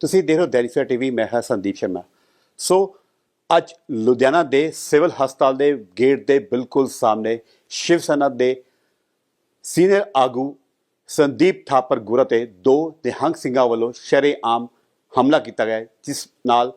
ਤੁਸੀਂ ਦੇਖ ਰਹੇ ਹੋ ਦੈਨਿਕ ਸਵੇਰਾ ਟੀਵੀ, ਮੈਂ ਹਾਂ ਸੰਦੀਪ ਸ਼ਰਮਾ। ਸੋ, ਅੱਜ ਲੁਧਿਆਣਾ ਦੇ ਸਿਵਲ ਹਸਪਤਾਲ ਦੇ ਗੇਟ ਦੇ ਬਿਲਕੁਲ ਸਾਹਮਣੇ ਸ਼ਿਵ ਸੈਨਾ ਦੇ ਸੀਨੀਅਰ ਆਗੂ ਸੰਦੀਪ ਥਾਪਰ ਗੁਰ ਤੇ ਦੋ ਨਿਹੰਗ ਸਿੰਘਾਂ ਵੱਲੋਂ ਸ਼ਰੇਆਮ ਹਮਲਾ ਕੀਤਾ ਗਿਆ ਜਿਸ ਨਾਲ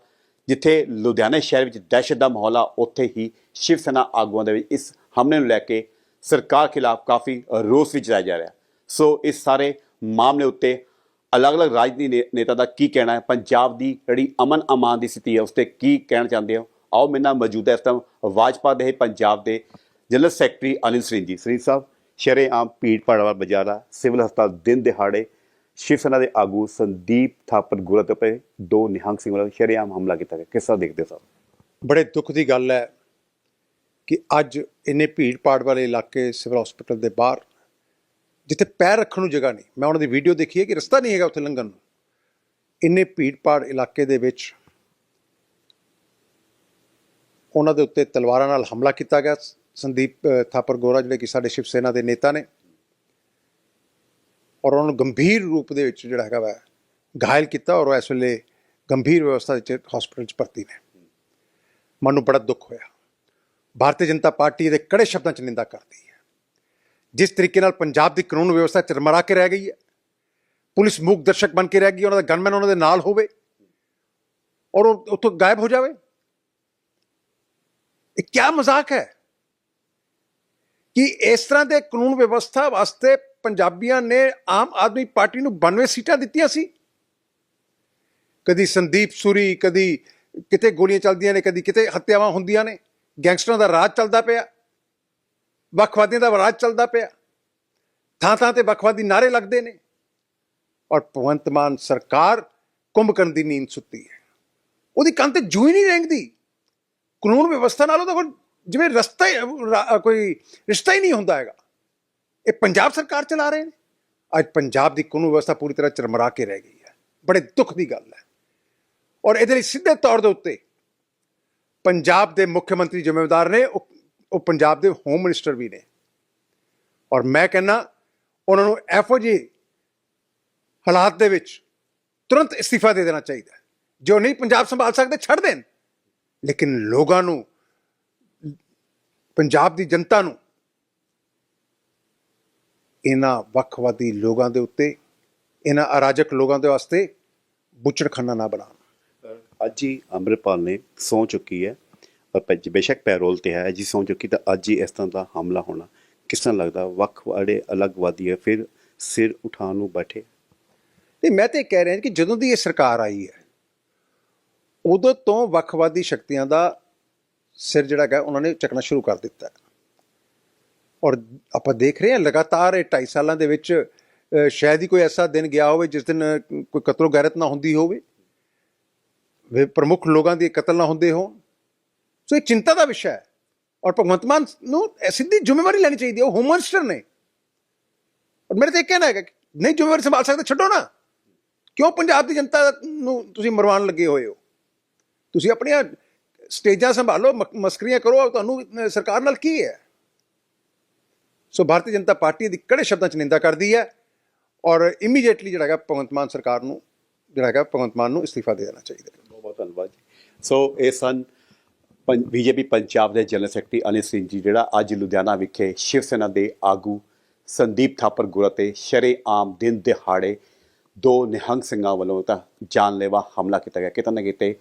ਜਿੱਥੇ ਲੁਧਿਆਣਾ ਸ਼ਹਿਰ ਵਿੱਚ ਦਹਿਸ਼ਤ ਦਾ ਮਾਹੌਲ ਆ, ਉੱਥੇ ਹੀ ਸ਼ਿਵ ਸੈਨਾ ਆਗੂਆਂ ਦੇ ਵਿੱਚ ਇਸ ਹਮਲੇ ਨੂੰ ਲੈ ਕੇ ਸਰਕਾਰ ਖਿਲਾਫ ਕਾਫੀ ਰੋਸ ਵੀ ਜਤਾਇਆ ਜਾ ਰਿਹਾ। ਸੋ, ਇਸ ਸਾਰੇ ਮਾਮਲੇ ਉੱਤੇ ਅਲੱਗ-ਅਲੱਗ ਰਾਜਨੀਤੀ ਨੇਤਾ ਦਾ ਕੀ ਕਹਿਣਾ ਹੈ? ਪੰਜਾਬ ਦੀ ਜਿਹੜੀ ਅਮਨ ਅਮਾਨ ਦੀ ਸਥਿਤੀ ਹੈ, ਉਸ ਤੇ ਕੀ ਕਹਿਣਾ ਚਾਹੁੰਦੇ ਹੋ? ਆਓ ਮੇਰੇ ਨਾਲ ਮੌਜੂਦ ਹੈ ਇਸ ਟਾਈਮ ਵਾਜਪਾ ਦੇ ਪੰਜਾਬ ਦੇ ਜਨਰਲ ਸੈਕਟਰੀ ਅਨਿਲ ਸਿੰਘ ਜੀ। ਸਿੰਘ ਸਾਹਿਬ, ਸ਼ਰੇਆਮ ਭੀੜ ਭਾੜ ਬਾਜ਼ਾਰਾ, ਸਿਵਲ ਹਸਪਤਾਲ ਦਿਨ ਦਿਹਾੜੇ ਸ਼ਿਵ ਸੈਨਾ ਦੇ ਆਗੂ ਸੰਦੀਪ ਥਾਪਰ ਗੁਰਤ ਤੇ ਦੋ ਨਿਹੰਗ ਸਿੰਘ ਵੱਲੋਂ ਸ਼ਰੇਆਮ ਹਮਲਾ ਕੀਤਾ ਗਿਆ। ਕਿਸ ਤਰ੍ਹਾਂ ਦੇਖਦੇ ਹੋ ਸਾਹਿਬ ਬੜੇ ਦੁੱਖ ਦੀ ਗੱਲ ਹੈ ਕਿ ਅੱਜ ਇੰਨੇ ਭੀੜ ਭਾੜ ਵਾਲੇ ਇਲਾਕੇ ਸਿਵਲ ਹਸਪੀਟਲ ਦੇ ਬਾਹਰ ਜਿੱਥੇ ਪੈਰ ਰੱਖਣ ਨੂੰ ਜਗ੍ਹਾ ਨਹੀਂ। ਮੈਂ ਉਹਨਾਂ ਦੀ ਵੀਡੀਓ ਦੇਖੀ ਹੈ ਕਿ ਰਸਤਾ ਨਹੀਂ ਹੈਗਾ ਉੱਥੇ ਲੰਘਣ ਨੂੰ। ਇੰਨੇ ਭੀੜ ਭਾੜ ਇਲਾਕੇ ਦੇ ਵਿੱਚ ਉਹਨਾਂ ਦੇ ਉੱਤੇ ਤਲਵਾਰਾਂ ਨਾਲ ਹਮਲਾ ਕੀਤਾ ਗਿਆ। ਸੰਦੀਪ ਥਾਪਰ ਗੋਰਾ ਜਿਹੜੇ ਕਿ ਸਾਡੇ ਸ਼ਿਵ ਸੈਨਾ ਦੇ ਨੇਤਾ ਨੇ ਔਰ ਉਹਨਾਂ ਨੂੰ ਗੰਭੀਰ ਰੂਪ ਦੇ ਵਿੱਚ ਜਿਹੜਾ ਹੈਗਾ ਵਾ ਘਾਇਲ ਕੀਤਾ ਔਰ ਉਹ ਇਸ ਵੇਲੇ ਗੰਭੀਰ ਵਿਵਸਥਾ ਵਿੱਚ ਹਸਪੀਟਲ 'ਚ ਭਰਤੀ ਨੇ। ਮਨ ਨੂੰ ਬੜਾ ਦੁੱਖ ਹੋਇਆ। ਭਾਰਤੀ ਜਨਤਾ ਪਾਰਟੀ ਇਹਦੇ ਕੜੇ ਸ਼ਬਦਾਂ 'ਚ ਨਿੰਦਾ ਕਰਦੀ ਹੈ। ਜਿਸ ਤਰੀਕੇ ਨਾਲ ਪੰਜਾਬ ਦੀ ਕਾਨੂੰਨ ਵਿਵਸਥਾ ਚਰਮਰਾ ਕੇ ਰਹਿ ਗਈ ਹੈ, ਪੁਲਿਸ ਮੂਕ ਦਰਸ਼ਕ ਬਣ ਕੇ ਰਹਿ ਗਈ, ਉਹਨਾਂ ਦਾ ਗਨਮੈਨ ਉਹਨਾਂ ਦੇ ਨਾਲ ਹੋਵੇ ਔਰ ਉਹ ਉੱਥੋਂ ਗਾਇਬ ਹੋ ਜਾਵੇ। ਇਹ ਕੀ ਮਜ਼ਾਕ ਹੈ ਕਿ ਇਸ ਤਰ੍ਹਾਂ ਦੇ ਕਾਨੂੰਨ ਵਿਵਸਥਾ ਵਾਸਤੇ ਪੰਜਾਬੀਆਂ ਨੇ ਆਮ ਆਦਮੀ ਪਾਰਟੀ ਨੂੰ 92 ਸੀਟਾਂ ਦਿੱਤੀਆਂ ਸੀ। ਕਦੀ ਸੰਦੀਪ ਸੂਰੀ, ਕਦੀ ਕਿਤੇ ਗੋਲੀਆਂ ਚੱਲਦੀਆਂ ਨੇ, ਕਦੀ ਕਿਤੇ ਹੱਤਿਆਵਾਂ ਹੁੰਦੀਆਂ ਨੇ, ਗੈਂਗਸਟਰਾਂ ਦਾ ਰਾਜ ਚੱਲਦਾ ਪਿਆ। ਵੱਖਵਾਦੀਆਂ ਦਾ ਰਾਜ ਚੱਲਦਾ ਪਿਆ। ਥਾਂ ਥਾਂ ਤੇ ਵੱਖਵਾਦੀ ਨਾਰੇ ਲੱਗਦੇ ਨੇ। ਔਰ ਭਗਵੰਤ ਮਾਨ ਸਰਕਾਰ ਕੁੰਭਕਰਨ ਦੀ ਨੀਂਦ ਸੁੱਤੀ ਹੈ। ਉਹਦੀ ਕੰਨ ਤੇ ਜੂ ਨਹੀਂ ਰਹਿੰਦੀ ਕਾਨੂੰਨ ਵਿਵਸਥਾ ਨਾਲ ਉਹਦਾ ਕੋਈ ਜਿਵੇਂ ਰਸਤਾ ਹੀ ਕੋਈ ਰਿਸ਼ਤਾ ਹੀ ਨਹੀਂ ਹੁੰਦਾ ਹੈਗਾ। ਇਹ ਪੰਜਾਬ ਸਰਕਾਰ ਚਲਾ ਰਹੇ ਨੇ। ਅੱਜ ਪੰਜਾਬ ਦੀ ਕਾਨੂੰਨ ਵਿਵਸਥਾ ਪੂਰੀ ਤਰ੍ਹਾਂ ਚਰਮਰਾ ਕੇ ਰਹਿ ਗਈ ਹੈ। ਬੜੇ ਦੁੱਖ ਦੀ ਗੱਲ ਹੈ। ਔਰ ਇਹਦੇ ਲਈ ਸਿੱਧੇ ਤੌਰ ਦੇ ਉੱਤੇ ਪੰਜਾਬ ਦੇ ਮੁੱਖ ਮੰਤਰੀ ਜ਼ਿੰਮੇਵਾਰ ਨੇ, ਉਹ ਉਹ ਪੰਜਾਬ ਦੇ ਹੋਮ ਮਿਨਿਸਟਰ ਵੀ ਨੇ। ਔਰ ਮੈਂ ਕਹਿੰਨਾ ਉਹਨਾਂ ਨੂੰ ਇਹੋ ਜਿਹੇ ਹਾਲਾਤ ਦੇ ਵਿੱਚ ਤੁਰੰਤ ਅਸਤੀਫਾ ਦੇ ਦੇਣਾ ਚਾਹੀਦਾ ਹੈ। ਜੋ ਨਹੀਂ ਪੰਜਾਬ ਸੰਭਾਲ ਸਕਦੇ, ਛੱਡ ਦੇਣ। ਲੇਕਿਨ ਲੋਕਾਂ ਨੂੰ, ਪੰਜਾਬ ਦੀ ਜਨਤਾ ਨੂੰ, ਇਹਨਾਂ ਵੱਖਵਾਦੀ ਲੋਕਾਂ ਦੇ ਉੱਤੇ, ਇਹਨਾਂ ਅਰਾਜਕ ਲੋਕਾਂ ਦੇ ਵਾਸਤੇ ਬੁੱਚੜਖਾਨਾ ਨਾ ਬਣਾਉਣ। ਅੱਜ ਹੀ ਅੰਮ੍ਰਿਤਪਾਲ ਨੇ ਸੌਂ ਚੁੱਕੀ ਹੈ। ਬੇਸ਼ੱਕ ਪੈਰੋਲ ਤੇ ਹੈ ਜੀ ਸੌਂ ਚੁੱਕੀ ਤਾਂ ਅੱਜ ਹੀ ਇਸ ਤਰ੍ਹਾਂ ਦਾ ਹਮਲਾ ਹੋਣਾ। ਕਿਸ ਤਰ੍ਹਾਂ ਲੱਗਦਾ? ਵੱਖ ਵਾੜੇ ਅਲੱਗਵਾਦੀ ਹੈ, ਫਿਰ ਸਿਰ ਉਠਾਉਣ ਨੂੰ ਬੈਠੇ। ਨਹੀਂ, ਮੈਂ ਤੇ ਇਹ ਕਹਿ ਰਿਹਾ ਕਿ ਜਦੋਂ ਦੀ ਇਹ ਸਰਕਾਰ ਆਈ ਹੈ, ਉਦੋਂ ਤੋਂ ਵੱਖਵਾਦੀ ਸ਼ਕਤੀਆਂ ਦਾ ਸਿਰ ਜਿਹੜਾ ਹੈਗਾ, ਉਹਨਾਂ ਨੇ ਚੱਕਣਾ ਸ਼ੁਰੂ ਕਰ ਦਿੱਤਾ। ਔਰ ਆਪਾਂ ਦੇਖ ਰਹੇ ਹਾਂ, ਲਗਾਤਾਰ ਇਹ 2.5 ਸਾਲਾਂ ਦੇ ਵਿੱਚ ਸ਼ਾਇਦ ਹੀ ਕੋਈ ਐਸਾ ਦਿਨ ਗਿਆ ਹੋਵੇ, ਜਿਸ ਦਿਨ ਕੋਈ ਕਤਲੋ ਗੈਰਤ ਨਾ ਹੁੰਦੀ ਹੋਵੇ। ਵੇ ਪ੍ਰਮੁੱਖ ਲੋਕਾਂ ਦੇ ਕਤਲ ਨਾ ਹੁੰਦੇ ਹੋਣ। ਸੋ ਇਹ ਚਿੰਤਾ ਦਾ ਵਿਸ਼ਾ ਹੈ ਔਰ ਭਗਵੰਤ ਮਾਨ ਨੂੰ ਸਿੱਧੀ ਜ਼ਿੰਮੇਵਾਰੀ ਲੈਣੀ ਚਾਹੀਦੀ ਹੈ ਉਹ ਹੋਮ ਮਿਨਿਸਟਰ ਨੇ ਔਰ ਮੇਰੇ ਤੇ ਇਹ ਕਹਿਣਾ ਹੈਗਾ ਕਿ ਨਹੀਂ ਜ਼ਿੰਮੇਵਾਰੀ ਸੰਭਾਲ ਸਕਦੇ ਛੱਡੋ ਨਾ ਕਿਉਂ ਪੰਜਾਬ ਦੀ ਜਨਤਾ ਨੂੰ ਤੁਸੀਂ ਮਰਵਾਉਣ ਲੱਗੇ ਹੋਏ ਹੋ ਤੁਸੀਂ ਆਪਣੀਆਂ ਸਟੇਜਾਂ ਸੰਭਾਲੋ ਮਕ- ਮਸਕਰੀਆਂ ਕਰੋ ਤੁਹਾਨੂੰ ਸਰਕਾਰ ਨਾਲ ਕੀ ਹੈ ਸੋ ਭਾਰਤੀ ਜਨਤਾ ਪਾਰਟੀ ਦੀ ਕੜੇ ਸ਼ਬਦਾਂ 'ਚ ਨਿੰਦਾ ਕਰਦੀ ਹੈ ਔਰ ਇਮੀਡੀਏਟਲੀ ਜਿਹੜਾ ਹੈਗਾ ਭਗਵੰਤ ਮਾਨ ਸਰਕਾਰ ਨੂੰ ਜਿਹੜਾ ਹੈਗਾ ਭਗਵੰਤ ਮਾਨ ਨੂੰ ਅਸਤੀਫਾ ਦੇ ਦੇਣਾ ਚਾਹੀਦਾ ਬਹੁਤ ਬਹੁਤ ਧੰਨਵਾਦ ਜੀ ਸੋ ਇਹ ਸਨ ਬੀਜੇਪੀ ਪੰਜਾਬ ਦੇ ਜਨਰਲ ਸੈਕਟਰੀ ਅਨਿਲ ਸਿੰਘ ਜੀ, ਜਿਹੜਾ ਅੱਜ ਲੁਧਿਆਣਾ ਵਿਖੇ ਸ਼ਿਵ ਸੈਨਾ ਦੇ ਆਗੂ ਸੰਦੀਪ ਥਾਪਰ ਗੁਰ ਤੇ ਸ਼ਰੇਆਮ ਦਿਨ ਦਿਹਾੜੇ ਦੋ ਨਿਹੰਗ ਸਿੰਘਾਂ ਵੱਲੋਂ ਤਾਂ ਜਾਨਲੇਵਾ ਹਮਲਾ ਕੀਤਾ ਗਿਆ। ਕਿਤੇ ਨਾ ਕਿਤੇ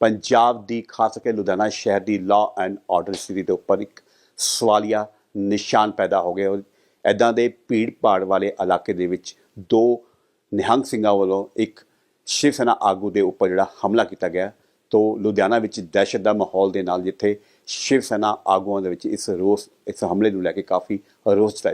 ਪੰਜਾਬ ਦੀ, ਖਾਸ ਕਰਕੇ ਲੁਧਿਆਣਾ ਸ਼ਹਿਰ ਦੀ ਲਾਅ ਐਂਡ ਆਰਡਰ ਸਥਿਤੀ ਦੇ ਉੱਪਰ ਇੱਕ ਸਵਾਲੀਆ ਨਿਸ਼ਾਨ ਪੈਦਾ ਹੋ ਗਿਆ। ਐਦਾਂ ਦੇ ਭੀੜ ਭਾੜ ਵਾਲੇ ਇਲਾਕੇ ਦੇ ਵਿੱਚ ਦੋ ਨਿਹੰਗ ਸਿੰਘਾਂ ਵੱਲੋਂ ਇੱਕ ਸ਼ਿਵ ਸੈਨਾ ਆਗੂ ਦੇ ਉੱਪਰ ਜਿਹੜਾ ਹਮਲਾ ਕੀਤਾ ਗਿਆ। ਤੋਂ ਲੁਧਿਆਣਾ ਵਿੱਚ ਦਹਿਸ਼ਤ ਦਾ ਮਾਹੌਲ ਦੇ ਨਾਲ ਜਿੱਥੇ ਸ਼ਿਵ ਸੈਨਾ ਆਗੂਆਂ ਦੇ ਵਿੱਚ ਇਸ ਰੋਸ, ਇਸ ਹਮਲੇ ਨੂੰ ਲੈ ਕੇ ਕਾਫੀ ਰੋਸ ਜਤਾਇਆ